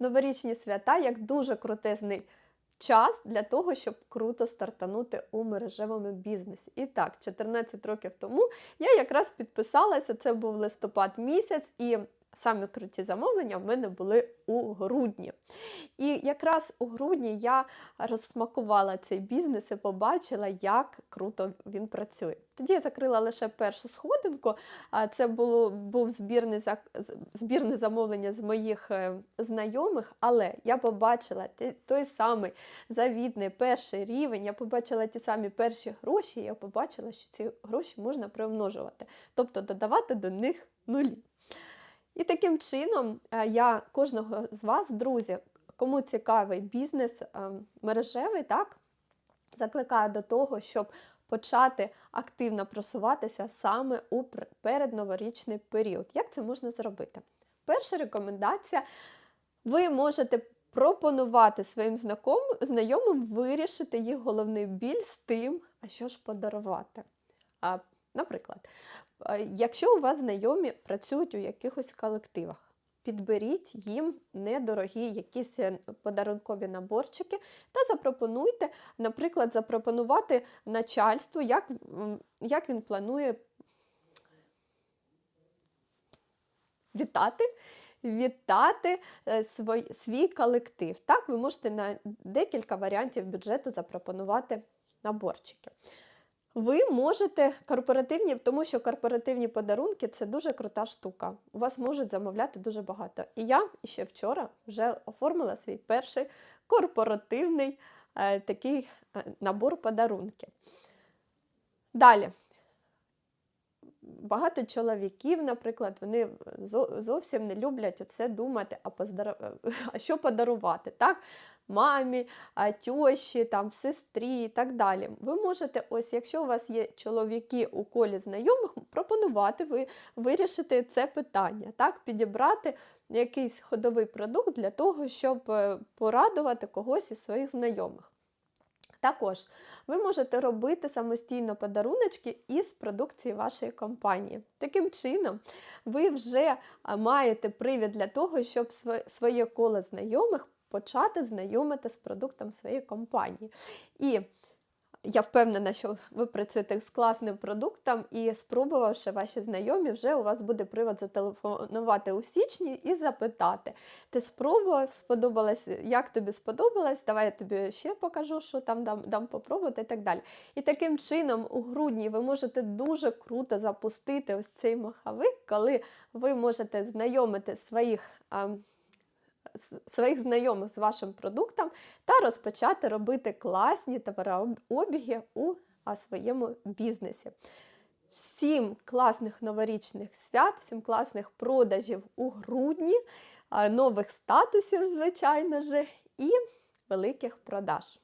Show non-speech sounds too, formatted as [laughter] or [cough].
новорічні свята як дуже крутезний час для того, щоб круто стартанути у мережевому бізнесі. І так, 14 років тому я якраз підписалася, це був листопад місяць, і самі круті замовлення в мене були у грудні. І якраз у грудні я розсмакувала цей бізнес і побачила, як круто він працює. Тоді я закрила лише першу сходинку. Це було, був збірний, зак- з- збірне замовлення з моїх е, знайомих, але я побачила той самий завідний перший рівень, я побачила ті самі перші гроші, я побачила, що ці гроші можна примножувати, тобто додавати до них нулі. І таким чином е, я кожного з вас, друзі, кому цікавий бізнес е, мережевий, так, закликаю до того, щоб почати активно просуватися саме у передноворічний період. Як це можна зробити? Перша рекомендація: ви можете пропонувати своїм знайомим вирішити їх головний біль з тим, а що ж подарувати. Наприклад, е, якщо у вас знайомі працюють у якихось колективах, підберіть їм недорогі якісь е, подарункові наборчики та запропонуйте, наприклад, запропонувати начальству, як, як він планує вітати. Вітати е, свій, свій колектив. Так, ви можете на декілька варіантів бюджету запропонувати наборчики. Ви можете корпоративні, тому що корпоративні подарунки це дуже крута штука. У вас можуть замовляти дуже багато. І я ще вчора вже оформила свій перший корпоративний е, такий е, набор подарунків. Далі. Багато чоловіків, наприклад, вони зовсім не люблять оце думати, а, поздар- [laughs] а що подарувати, так? Мамі, тьоші, там, сестрі і так далі. Ви можете, ось, якщо у вас є чоловіки у колі знайомих, пропонувати ви вирішити це питання, так? Підібрати якийсь ходовий продукт для того, щоб е, порадувати когось із своїх знайомих. Також ви можете робити самостійно подаруночки із продукції вашої компанії. Таким чином, ви вже маєте привід для того, щоб своє коло знайомих почати знайомити з продуктом своєї компанії. І я впевнена, що ви працюєте з класним продуктом, і спробувавши ваші знайомі, вже у вас буде привод зателефонувати у січні і запитати: ти спробував, сподобалось, як тобі сподобалось, давай я тобі ще покажу, що там дам, дам попробувати і так далі. І таким чином, у грудні ви можете дуже круто запустити ось цей маховик, коли ви можете знайомити своїх. а, Своїх знайомих з вашим продуктом та розпочати робити класні товарообіги у своєму бізнесі. Всім класних новорічних свят, всім класних продажів у грудні, нових статусів, звичайно ж, і великих продаж.